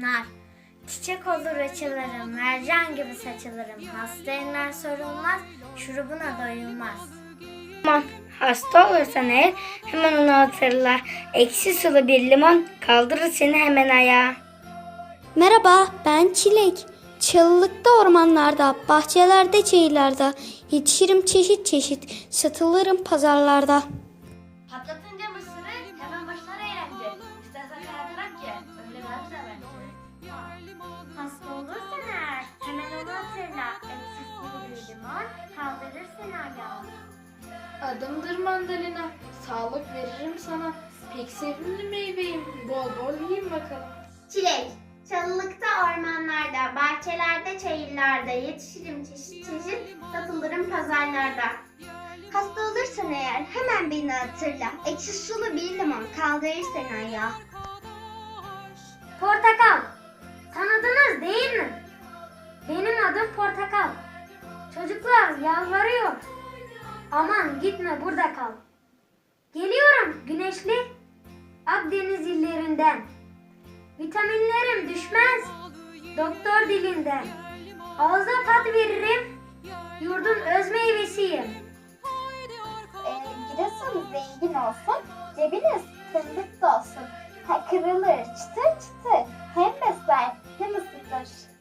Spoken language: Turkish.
Nar. Çiçek olur açılırım, mercan gibi saçılırım. Hasta eller sorulmaz, şurubuna doyulmaz. Aman hasta olursan eğer hemen onu hatırla. Ekşi sulu bir limon kaldırır seni hemen ayağa. Merhaba, ben Çilek. Çalılıkta ormanlarda, bahçelerde, çayırlarda yetişirim çeşit çeşit, satılırım pazarlarda. Patlatınca ayağa. Adımdır mandalina. Sağlık veririm sana. Pek sevimli meyveyim. Bol bol yiyin bakalım. Çilek. Çalılıkta ormanlarda, bahçelerde, çayırlarda yetişirim çeşit çeşit, satılırım pazarlarda. Hasta olursan eğer hemen beni hatırla. Ekşi sulu bir limon kaldırır seni ayağa. Portakal. Çocuklar yalvarıyor. Aman gitme burada kal. Geliyorum güneşli Akdeniz illerinden. Vitaminlerim düşmez doktor dilinden. Ağza tat veririm, yurdun öz meyvesiyim. Ee, Giresun zengin olsun, cebiniz fındık dolsun. Ha, kırılır çıtır çıtır, hem besler hem ısıtır.